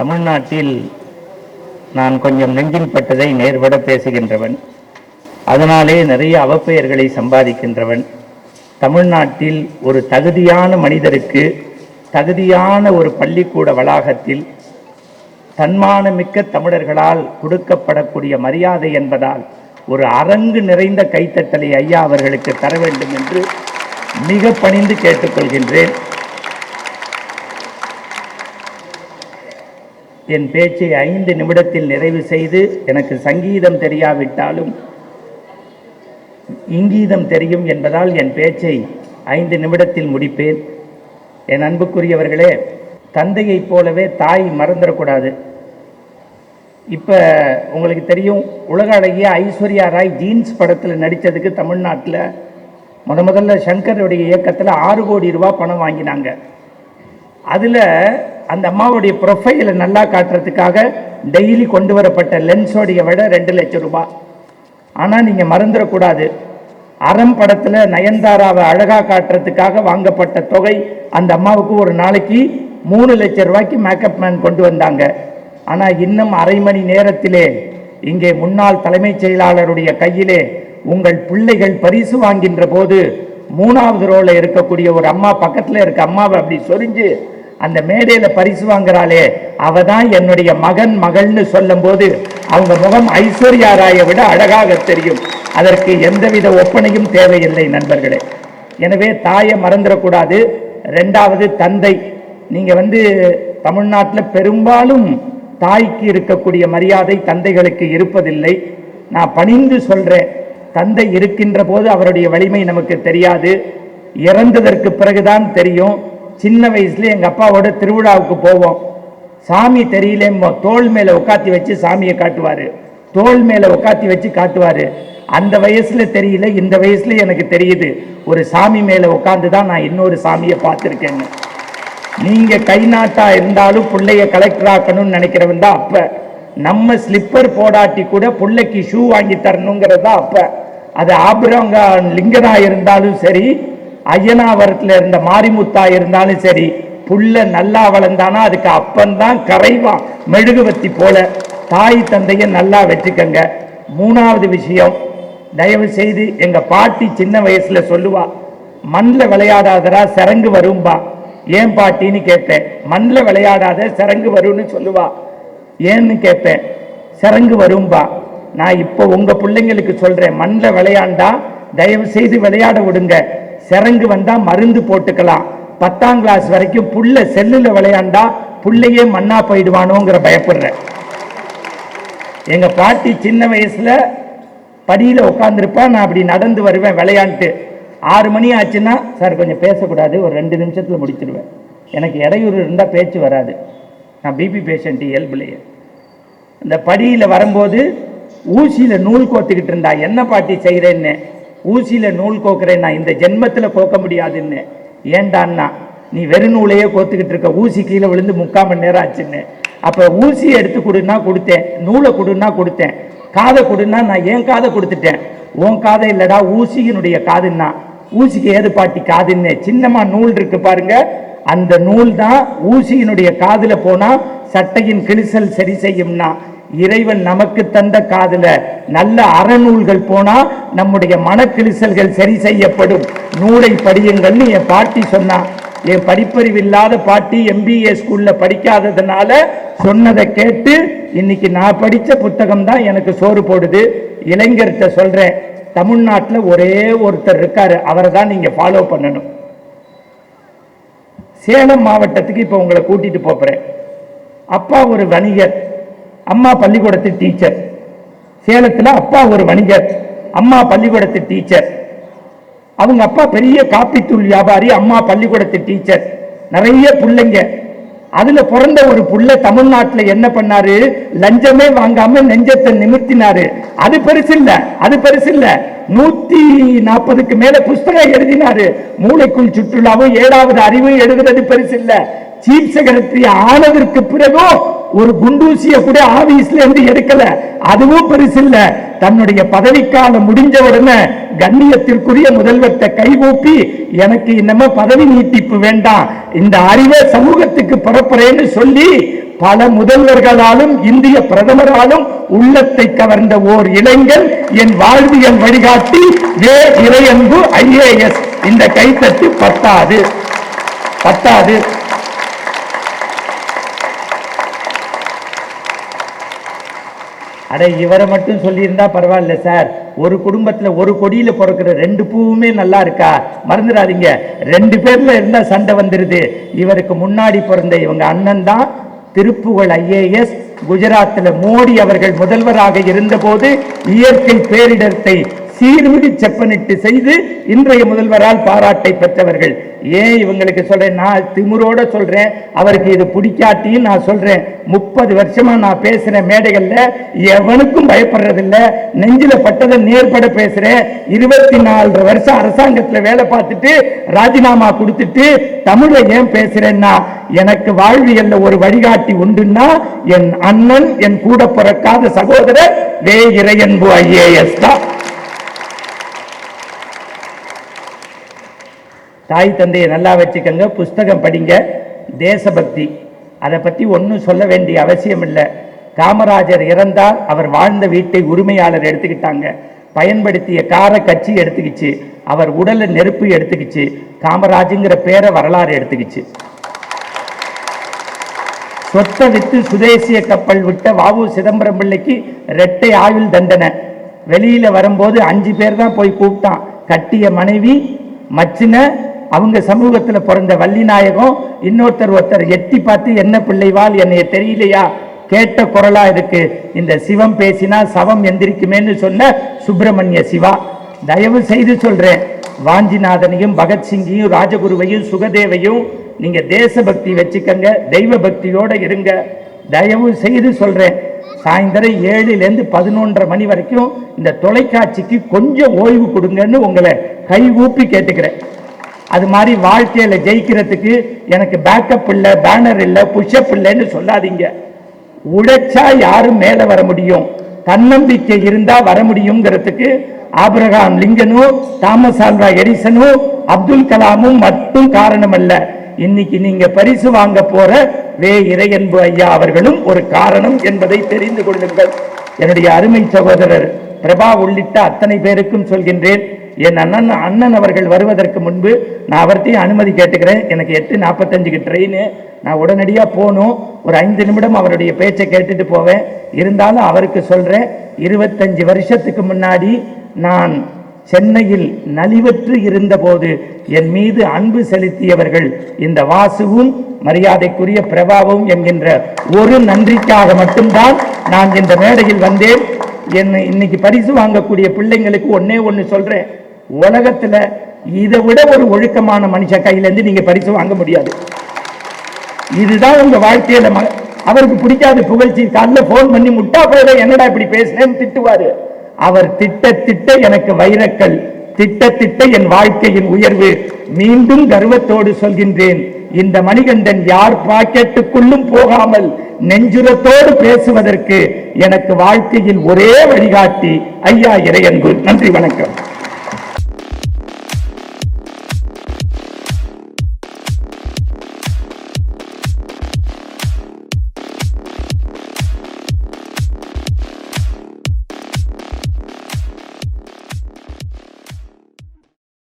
தமிழ்நாட்டில் நான் கொஞ்சம் நெஞ்சில் பட்டதை நேர்பட பேசுகின்றவன். அதனாலே நிறைய அவப்பெயர்களை சம்பாதிக்கின்றவன். தமிழ்நாட்டில் ஒரு தகுதியான மனிதருக்கு தகுதியான ஒரு பள்ளிக்கூட வளாகத்தில் தன்மானமிக்க தமிழர்களால் கொடுக்கப்படக்கூடிய மரியாதை என்பதால் ஒரு அரங்கு நிறைந்த கைத்தட்டலை ஐயா அவர்களுக்கு தர வேண்டும் என்று மிக பணிந்து கேட்டுக்கொள்கின்றேன். என் பேச்சை ஐந்து நிமிடத்தில் நிறைவு செய்து எனக்கு சங்கீதம் தெரியாவிட்டாலும் இங்கீதம் தெரியும் என்பதால் என் பேச்சை ஐந்து நிமிடத்தில் முடிப்பேன். என் அன்புக்குரியவர்களே தந்தையைப் போலவே தாய் மறந்துடக்கூடாது. இப்போ உங்களுக்கு தெரியும் உலக அழகிய ஐஸ்வர்யா ராய் ஜீன்ஸ் படத்தில் நடித்ததுக்கு தமிழ்நாட்டில் முத முதல்ல சங்கருடைய இயக்கத்தில் ஆறு கோடி ரூபா பணம் வாங்கினாங்க. அதில் அந்த அம்மாவுடைய ப்ரொஃபைலை நல்லா காட்டுறதுக்காக டெய்லி கொண்டு வரப்பட்ட லென்ஸோடைய விட ரெண்டு லட்சம் ரூபாய். ஆனால் நீங்கள் மறந்துடக்கூடாது. அறம் படத்தில் நயன்தாராவை அழகாக காட்டுறதுக்காக வாங்கப்பட்ட தொகை அந்த அம்மாவுக்கு ஒரு நாளைக்கு மூணு லட்சம் ரூபாய்க்கு மேக்கப் மேன் கொண்டு வந்தாங்க. ஆனால் இன்னும் அரை மணி நேரத்திலே இங்கே முன்னாள் தலைமைச் செயலாளருடைய கையிலே உங்கள் பிள்ளைகள் பரிசு வாங்கின்ற போது மூணாவது ரோல இருக்கக்கூடிய ஒரு அம்மா பக்கத்தில் இருக்க அம்மாவை அப்படி சொரிஞ்சு அந்த மேடையில பரிசு வாங்குறாளே அவ தான் என்னுடைய மகன் மகள்னு சொல்லும் போது அவங்க முகம் ஐஸ்வர்யா ராயை விட அழகாக தெரியும். அதற்கு எந்தவித ஒப்பனையும் தேவையில்லை நண்பர்களே. எனவே தாயை மறந்துடக்கூடாது. ரெண்டாவது தந்தை. நீங்க வந்து தமிழ்நாட்டில் பெரும்பாலும் தாய்க்கு இருக்கக்கூடிய மரியாதை தந்தைகளுக்கு இருப்பதில்லை. நான் பணிந்து சொல்றேன். தந்தை இருக்கின்ற போது அவருடைய வலிமை நமக்கு தெரியாது. இறந்ததற்கு பிறகுதான் தெரியும். சின்ன வயசுல எங்க அப்பாவோட திருவிழாவுக்கு போவோம். சாமி தெரியல தோள் மேல உட்காத்தி வச்சு சாமியை காட்டுவாரு. தோள் மேல உட்காத்தி வச்சு காட்டுவாரு. அந்த வயசுல தெரியல இந்த வயசுல எனக்கு தெரியுது. ஒரு சாமி மேல உட்காந்து தான் நான் இன்னொரு சாமியை பார்த்துருக்கேன்னு. நீங்க கை நாட்டா இருந்தாலும் பிள்ளைய கலெக்டர் ஆக்கணும்னு நினைக்கிறவன் தான் அப்ப. நம்ம ஸ்லிப்பர் போடாட்டி கூட பிள்ளைக்கு ஷூ வாங்கி தரணுங்கிறது தான் அப்ப. அது ஆபிரங்க லிங்கனா இருந்தாலும் சரி அய்யனாவரத்தில் இருந்த மாரிமுத்தா இருந்தாலும் சரி புள்ள நல்லா வளர்ந்தானா அதுக்கு அப்பந்தான் கரைவான் மெழுகுவத்தி போல தாய் தந்தையை நல்லா வச்சுக்கங்க. மூணாவது விஷயம் தயவு செய்து எங்க பாட்டி சின்ன வயசுல சொல்லுவா மண்ணில் விளையாடாதரா சரங்கு வரும்பா. ஏன் பாட்டின்னு கேட்பேன். மண்ணில் விளையாடாத சரங்கு வரும்னு சொல்லுவா. ஏன்னு கேட்பேன். சரங்கு வரும்பா. நான் இப்போ உங்க பிள்ளைங்களுக்கு சொல்றேன் மண்ணில் விளையாண்டா தயவு செய்து விளையாட விடுங்க. சிறங்கு வந்தா மருந்து போட்டுக்கலாம். பத்தாம் கிளாஸ் வரைக்கும் புள்ள செல்லுல விளையாண்டா புள்ளையே மண்ணா போயிடுவானோங்கிற பயப்படுறேன். எங்க பாட்டி சின்ன வயசுல படியில உட்காந்துருப்பா நான் அப்படி நடந்து வருவேன் விளையாண்டுட்டு ஆறு மணி ஆச்சுன்னா சார் கொஞ்சம் பேசக்கூடாது ஒரு ரெண்டு நிமிஷத்துல முடிச்சிடுவேன் எனக்கு இடையூறு இருந்தால் பேச்சு வராது. நான் பிபி பேஷண்ட் இயல்புலையே இந்த படியில் வரும்போது ஊசியில் நூல் கோத்துக்கிட்டு இருந்தா என்ன பாட்டி செய்கிறேன்னு ஊசியில் நூல் கோக்குறேன் நான் இந்த ஜென்மத்தில் கோக்க முடியாதுன்னு. ஏண்டான்னா நீ வெறும் நூலையே கோத்துக்கிட்டு இருக்க ஊசி கீழே விழுந்து முக்கால் மணி நேரம் ஆச்சுன்னு. அப்போ ஊசியை எடுத்து கொடுன்னா கொடுத்தேன் நூலை கொடுன்னா கொடுத்தேன் காதை கொடுன்னா நான் ஏன் காதை கொடுத்துட்டேன்? உன் காதை இல்லடா ஊசியினுடைய காதுன்னா. ஊசிக்கு ஏது பாட்டி காதுன்னு? சின்னமா நூல் இருக்கு பாருங்க. அந்த நூல் தான் ஊசியினுடைய காதில் போனால் சட்டையின் கிழிசல் சரி செய்யும்னா. இறைவன் நமக்கு தந்த காதல நல்ல அறநூல்கள் போனா நம்முடைய மனக்கிழிசல்கள் சரி செய்யப்படும். நூலை படியுங்கள்னு என் பாட்டி சொன்னான் என் படிப்பறிவு இல்லாத பாட்டி எம்பிஏ ஸ்கூல்ல படிக்காததுனால சொன்னதை கேட்டு இன்னைக்கு நான் படித்த புத்தகம் தான் எனக்கு சோறு போடுது. இளைஞர்கிட்ட சொல்றேன் தமிழ்நாட்டில் ஒரே ஒருத்தர் இருக்காரு அவரை தான் நீங்க ஃபாலோ பண்ணணும். சேலம் மாவட்டத்துக்கு இப்போ உங்களை கூட்டிட்டு போகிறேன் அப்பா ஒரு வணிகர். அம்மா பள்ளிக்கூடத்து டீச்சர். சேலத்தில் அப்பா ஒரு வணிகர். அம்மா பள்ளிக்கூடத்து டீச்சர். அவங்க அப்பா பெரிய காப்பித்தூள் வியாபாரி அம்மா பள்ளிக்கூடத்து டீச்சர். நிறைய பிள்ளைங்க. அதுல பிறந்த ஒரு புள்ள தமிழ்நாட்டில் என்ன பண்ணாரு? லஞ்சமே வாங்காம நெஞ்சத்தை நிமித்தினாரு. அது பெருசு இல்ல அது பெருசு இல்ல. நூத்தி நாற்பதுக்கு மேல புஸ்தகம் எழுதினாரு. மூளைக்குள் சுற்றுலாவும் ஏழாவது அறிவும் எழுதுறது பெருசு இல்ல. சீஃப் செக்ரட்டரி ஆனதற்கு பிறகும் ஒரு குண்டூசிய கூட ஆபீஸ்ல இருந்து எடுக்கல. அதுவும் பெருசில்ல தன்னுடைய பதவிக்காலம் முடிஞ்ச உடனே கண்ணியத்திற்குரிய முதல்வர்கிட்ட கைகூப்பி எனக்கு இன்னமே பதவி நீட்டிப்பு வேண்டாம். இந்த அறிவை சமூகத்துக்கு பரப்புறேன்னு சொல்லி பல முதல்வர்களாலும் இந்திய பிரதமராலும் உள்ளத்தை கவர்ந்த ஓர் இளைஞன் என் வாழ்வியல் வழிகாட்டி வே. இறையன்பு ஐஏஎஸ் இந்த கைத்தட்டு பத்தாது. பத்தாது. அட இவரை மட்டும் சொல்லியிருந்தா பரவாயில்ல சார். ஒரு குடும்பத்தில் ஒரு கொடியில் பிறக்கிற ரெண்டு பூவுமே நல்லா இருக்கா? மறந்துடாதீங்க. ரெண்டு பேரில் இருந்தால் சண்டை வந்துடுது இவருக்கு முன்னாடி பிறந்த இவங்க அண்ணன் தான் திருப்புகழ் ஐஏஎஸ். குஜராத்தில் மோடி அவர்கள் முதல்வராக இருந்தபோது இயற்கை பேரிடத்தை சீர்மிகு செப்பனிட்டு செய்து இன்றைய முதல்வரால் பாராட்டை பெற்றவர்கள். ஏன் இவங்களுக்கு சொல்றேன்? நான் திமுரோட சொல்றேன். அவருக்கு இது பிடிக்காட்டியும் நான் சொல்றேன். முப்பது வருஷமா நான் பேசுற மேடைகள்ல எவனுக்கும் பயப்படுறதில்ல. நெஞ்சில பட்டதை நேர்பட பேசுறேன். இருபத்தி நாலு வருஷம் அரசாங்கத்துல வேலை பார்த்துட்டு ராஜினாமா கொடுத்துட்டு தமிழை ஏன் பேசுறேன்னா எனக்கு வாழ்வியல்ல ஒரு வழிகாட்டி உண்டுன்னா என் அண்ணன் என் கூட பிறக்காத சகோதரர் வே இறையன்பு ஐஏஎஸ் தான். தாய் தந்தையை நல்லா வச்சுக்கோங்க புஸ்தகம் படிங்க தேசபக்தி. அதை பற்றி ஒன்றும் சொல்ல வேண்டிய அவசியம் இல்லை. காமராஜர் இறந்தால் அவர் வாழ்ந்த வீட்டை உரிமையாளர் எடுத்துக்கிட்டாங்க. பயன்படுத்திய காரை கட்சி எடுத்துக்கிச்சு. அவர் உடலை நெருப்பு எடுத்துக்கிச்சு. காமராஜுங்கிற பேரை வரலாறு எடுத்துக்கிச்சு. சொத்தை வித்து சுதேசிய கப்பல் விட்ட வாவு சிதம்பரம் பிள்ளைக்கு ரெட்டை ஆயுள் தண்டனை. வெளியில் வரும்போது அஞ்சு பேர் தான் போய் கூப்பிட்டான். கட்டிய மனைவி மச்சின அவங்க சமூகத்தில் பிறந்த வள்ளிநாயகம் இன்னொருத்தர் ஒருத்தர் எட்டி பார்த்து என்ன பிள்ளைவாள் என்னைய தெரியலையா? கேட்ட குரலா இருக்கு. இந்த சிவம் பேசினா சவம் எந்திரிக்குமேன்னு சொன்ன சுப்பிரமணிய சிவா. தயவு செய்து சொல்றேன் வாஞ்சிநாதனையும் பகத்சிங்கையும் ராஜகுருவையும் சுகதேவையும் நீங்க தேசபக்தி வச்சுக்கங்க தெய்வ பக்தியோட இருங்க. தயவு செய்து சொல்றேன் சாயந்தரம் ஏழுலேருந்து பதினொன்றரை மணி வரைக்கும் இந்த தொலைக்காட்சிக்கு கொஞ்சம் ஓய்வு கொடுங்கன்னு உங்களை கை ஊப்பி கேட்டுக்கிறேன். அது மாதிரி வாழ்க்கையில் ஜெயிக்கிறதுக்கு எனக்கு பேக்கப் இல்லை பேனர் இல்லை புஷ்அப் இல்லைன்னு சொல்லாதீங்க. உழைச்சா யாரும் மேலே வர முடியும்? தன்னம்பிக்கை இருந்தால் வர முடியுங்கிறதுக்கு ஆபிரகாம் லிங்கனும் தாமஸ் ஆல்வா எடிசனும் அப்துல் கலாமும் மட்டும் காரணம் அல்ல இன்னைக்கு நீங்க பரிசு வாங்க போற வே இறையன்பு ஐயா அவர்களும் ஒரு காரணம் என்பதை தெரிந்து கொள்ளுங்கள். என்னுடைய அருமை சகோதரர் பிரபா உள்ளிட்ட அத்தனை பேருக்கும் சொல்கின்றேன். என் அண்ணன் அண்ணன் அவர்கள் வருவதற்கு முன்பு நான் அவர்த்தையும் அனுமதி கேட்டுக்கிறேன். எனக்கு எட்டு நாற்பத்தஞ்சுக்கு ட்ரெயின் நான் உடனடியாக போகணும். ஒரு ஐந்து நிமிடம் அவருடைய பேச்சை கேட்டுட்டு போவேன். இருந்தாலும் அவருக்கு சொல்கிறேன் இருபத்தஞ்சு வருஷத்துக்கு முன்னாடி நான் சென்னையில் நலிவற்று இருந்தபோது என் மீது அன்பு செலுத்தியவர்கள் இந்த வாசுவும் மரியாதைக்குரிய பிரபாவும் என்கின்ற ஒரு நன்றிக்காக மட்டும்தான் நான் இந்த மேடையில் வந்தேன். என்னை இன்னைக்கு பரிசு வாங்கக்கூடிய பிள்ளைங்களுக்கு ஒன்னே ஒன்று சொல்கிறேன் உலகத்துல இதை விட ஒரு ஒழுக்கமான மனுஷன் கையில இருந்து நீங்க பரிசு வாங்க முடியாது. இதுதான் உங்க வாழ்க்கையில ம- அவருக்கு பிடிக்காது புகழ்ச்சி. காலில் போன் பண்ணி முட்டா போயிட என்னடா இப்படி பேசுனேன்னு திட்டுவாரு. அவர் திட்ட திட்ட எனக்கு வைரக்கல். திட்ட திட்ட என் வாழ்க்கையின் உயர்வு. மீண்டும் கர்வத்தோடு சொல்கின்றேன். இந்த மணிகண்டன் யார் பாக்கெட்டுக்குள்ளும் போகாமல் நெஞ்சுரத்தோடு பேசுவதற்கு எனக்கு வாழ்க்கையில் ஒரே வழிகாட்டி ஐயா இறையன்பு. நன்றி வணக்கம்.